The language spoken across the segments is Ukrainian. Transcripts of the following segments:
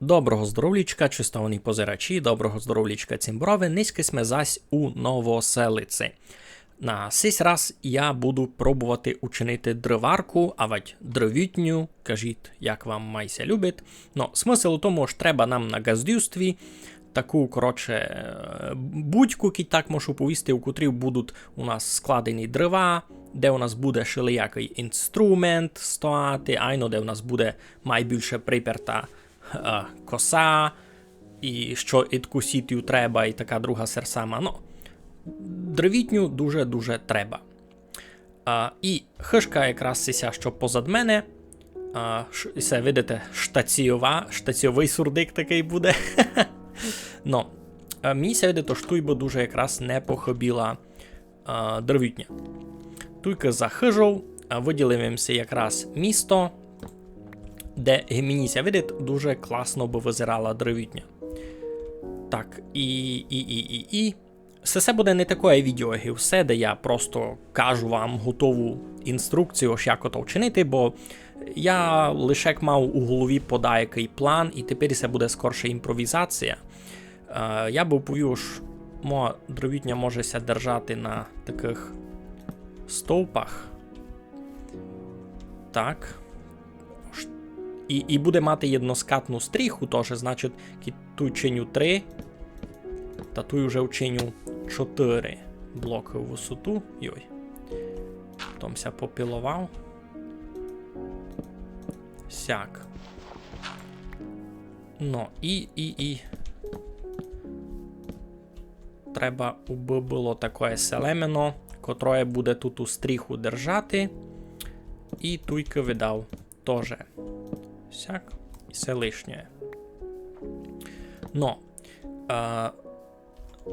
Доброго здоровлічка, чистовні позирачі, доброго здоровлічка цімброви, низьки сме зась у Новоселиці. На сись раз я буду пробувати учинити дриварку, а вать дровітню, кажіть, як вам майся любить. Ну, смисл у тому, що треба нам на газдюстві таку, коротше, е, будьку, так можу повісти, у котрій будуть у нас складені дрова, де у нас буде шилиякий інструмент стояти, айно, де у нас буде найбільше приперта коса, і що відкусити треба, і така друга серсама. Ну, дровітню дуже-дуже треба. А, і хишка якраз сися, що позад мене. А, і це, видите, штаціова, штаціовий сурдик такий буде. ну, а, мені ся видить, що дуже якраз не похобіла дровітня. Туйка захижав, а виділив їм се якраз місто, де мені ся видить, дуже класно би визирала дровітня. Так, і, і, і, і, і. Все це буде не таке відео, як і все, де я просто кажу вам готову інструкцію, ось як ото вчинити, бо я лише мав у голові подайкий план, і тепер це буде скорше імпровізація. Е, я би повів, що моя дровітня може ся держати на таких стовпах. Так. І, і буде мати єдноскатну стріху, тож, значить, ту чиню 3, та ту вже вчиню 4 блоки у висоту. Йой. Томся попілував. Сяк. Ну, і, і, і. Треба уби було таке селемено, котре буде тут у стріху держати. І туйки видав теж. Сяк. І все лишнє. Но. Е,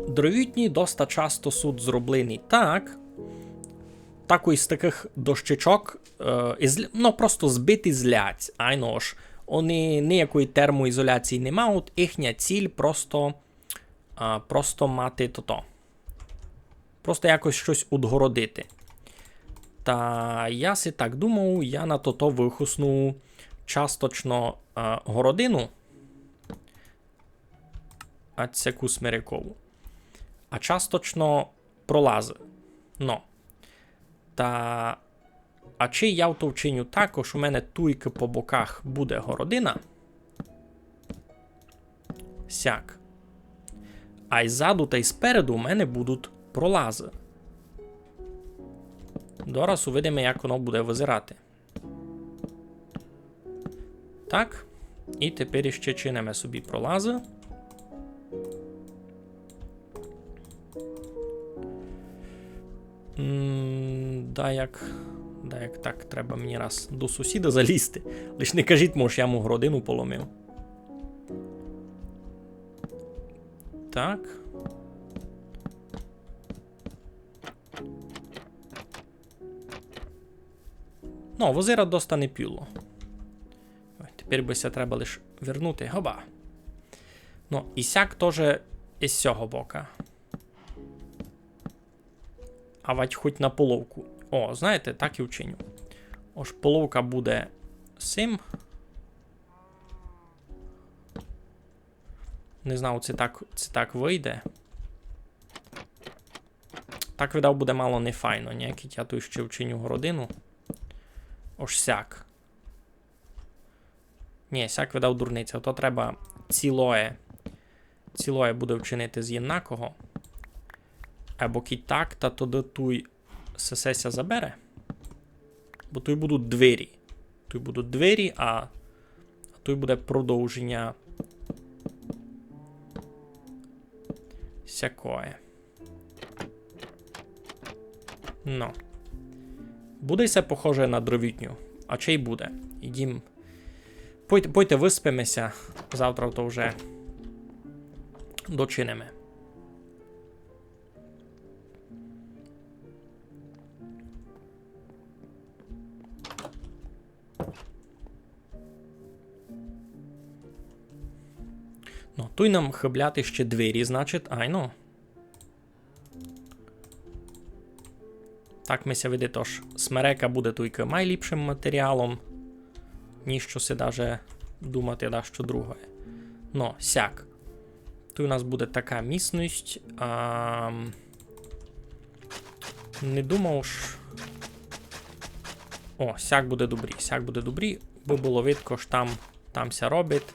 дровітні доста часто суд зроблені так. Так із таких дощечок, е, із, ну просто збити з ляць. Айно ж, вони ніякої термоізоляції не мають, їхня ціль просто, е, просто мати то-то. Просто якось щось удгородити. Та я си так думав, я на то-то вихусну часточно е, городину. А цяку смирякову. А часточно пролази. Но. Та. А чи я то вчиню також, у мене туйки по боках буде городина. Сяк. А й ззаду та й спереду у мене будуть пролази. Дораз увидимо, як воно буде визирати. Так. І тепер ще чинимо собі пролази. Да, як. Да, як так, треба мені раз до сусіда залізти. Лиш не кажіть, може, я йому городину поломив. Так. Ну, возира доста не піло. Ой, Тепер би ся треба лише вернути. Гоба. Ну, і сяк теж із цього бока. А вать хоч на половку. О, знаєте, так і вчиню. Ось половка буде сим. Не знаю, це так, це так вийде. Так видав буде мало не файно, ніякий я тут ще вчиню городину. Ось сяк. Ні, сяк видав дурниця. То треба цілоє. Цілоє буде вчинити з єднакого. Або кіть так, та тоді туй сесеся забере. Бо тут будуть двері. Тут будуть двері, а, тут буде продовження. Сякое. Ну. Буде все похоже на дровітню. А чи й буде? Ідім. Пойте, пойте виспимося. Завтра то вже дочинимо. Ну, туй нам хибляти ще двері, значить, айно. Так ми ся види, тож смерека буде туйка найліпшим матеріалом, ніж що се даже думати, да, що друге. Ну, сяк. Тут у нас буде така міцність. А... Не думав ж. О, сяк буде добрі. Сяк буде добрі, бо було видко, що там, там ся робить.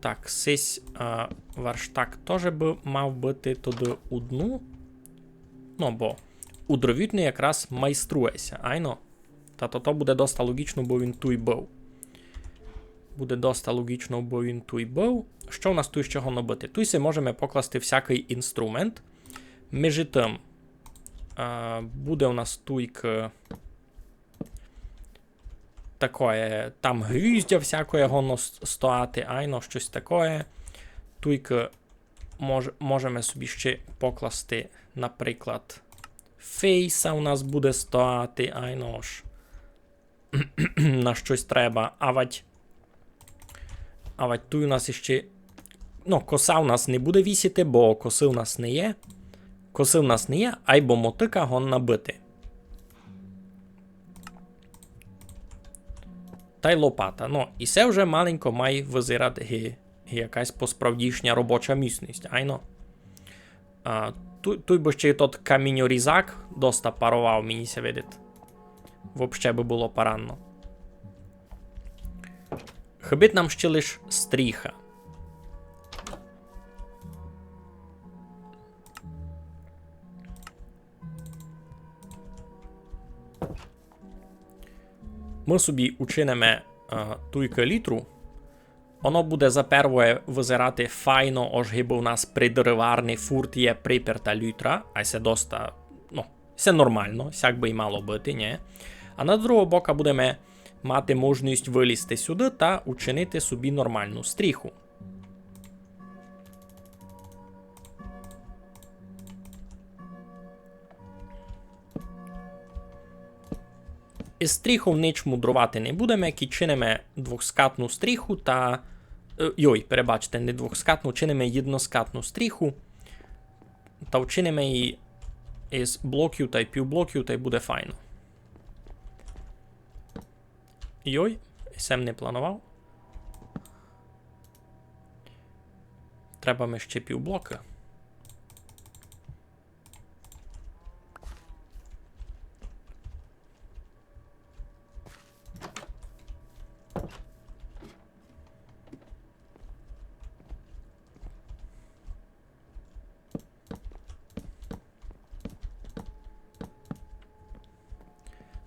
Так, сись а, варштак теж би мав бути туди одну. Ну, бо у дровітні якраз майструється, айно. Та то то буде доста логічно, бо він тут був. Буде доста логічно, бо він тут був. Що у нас тут ще набити? Тут си можемо покласти всякий інструмент. Між тим, буде у нас туйк такое, там гвіздя всякое гоно стояти, айно щось таке. Туйк мож, можемо собі ще покласти, наприклад, фейса у нас буде стояти, айно ж. на щось треба. Авать. Авать тут у нас іще. Ну, коса у нас не буде вісіти, бо коси у нас не є. Коси у нас не є, айбо мотика гон набити. Та й лопата. Ну, і це вже маленько має визирати якась посправдішня робоча міцність, айно. А, тут, тут би ще й тот каміньорізак доста парував, мені се видить. Вообще би було паранно. Хибить нам ще лиш стріха. Ми собі учинимо туйка літру. Воно буде за первое визирати файно, ож гиби у нас придриварний фурт є приперта літра, а це доста, ну, це нормально, сяк би й мало бути, ні. А на другого бока будемо мати можливість вилізти сюди та учинити собі нормальну стріху. Із стріху в ніч мудрувати не будемо, які чинимо двохскатну стріху та. Йой, перебачте, не двохскатну, чинимо єдноскатну стріху. Та вчинимо її із блоків та й півблоків, та й буде файно. Йой, сем не планував. Треба ми ще півблока.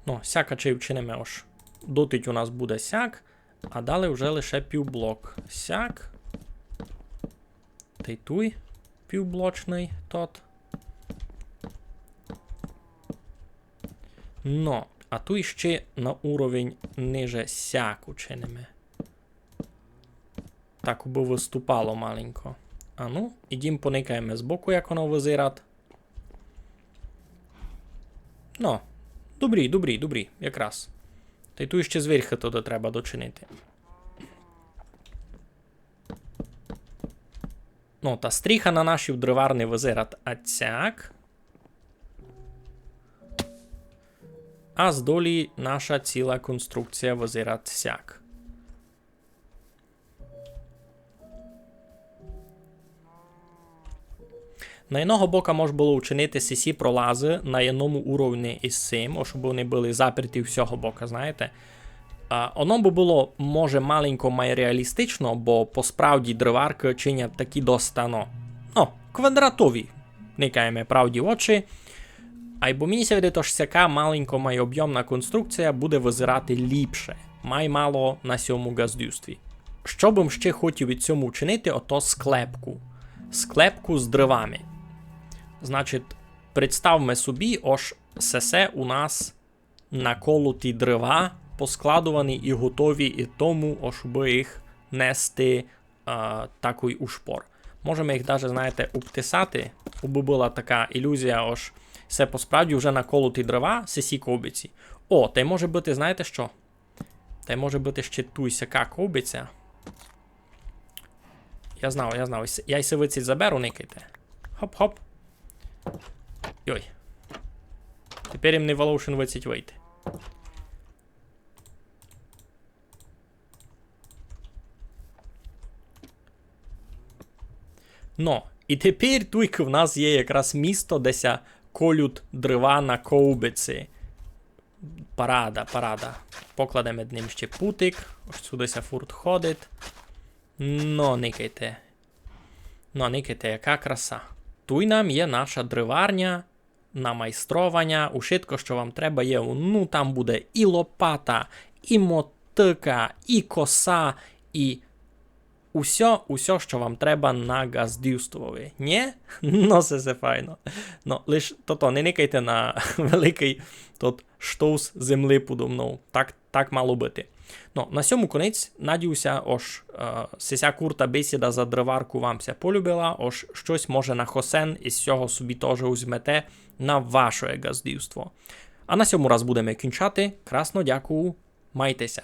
Ну, сяка чи вчинимо аж. Дотить у нас буде сяк, а далі вже лише півблок. Сяк. Та й туй півблочний тот. Ну, а тут ще на уровень ниже сяк учинимо. Так би виступало маленько. А ну, ідім поникаємо з боку, як воно визират. Ну, добрі, добрі, добрі, якраз. Та й тут ще звірхи туди треба дочинити. Ну, та стріха на нашій дриварний визират ацяк. А з долі наша ціла конструкція визират сяк. На одного бока може було учинити сісі пролази на одному уровні із цим, щоб вони були заперті всього бока, знаєте. А, Воно би було, може, маленько май реалістично, бо по справді древарки чинять такі доста, ну, квадратові, никаємо правді очі. А й бо мені видить, що сяка маленько має об'ємна конструкція буде визирати ліпше, май мало на сьому газдюстві. Що б ще хотів від цьому вчинити, ото склепку. Склепку з дривами. Значить, представме собі, ось сесе у нас наколоті дрова, поскладувані і готові і тому, щоб їх нести а, такий ушпор. Можемо їх навіть, знаєте, обтисати, аби була така ілюзія, ось все по справді вже наколоті дрова, сесі ковбиці. О, та й може бути, знаєте що? Та й може бути ще туй сяка ковбиця. Я знав, я знав. Я й сивиці заберу, никайте. Хоп-хоп. Йой. Тепер їм не Волошин 20 вийти. Ну, і тепер тут в нас є якраз місто, де ся колють дрова на ковбиці. Парада, парада. Покладемо ним ще путик. Ось сюди ся фурт ходить. Ну, никайте. Ну, никайте, яка краса. Туй нам є наша дриварня на майстровання. Ушитко, що вам треба, є. Ну, там буде і лопата, і мотика, і коса, і Усьо, усьо, що вам треба на газдівствові. Ні? Ну, це все файно. Ну, лиш то-то, не никайте на великий тот штовс земли подо. Так, так мало бути. Ну, на сьому конець, надіюся, ось, е, сися курта бесіда за древарку вам ся полюбила, ось, щось може на хосен із цього собі теж узьмете на ваше газдівство. А на сьому раз будемо кінчати. Красно дякую, майтеся.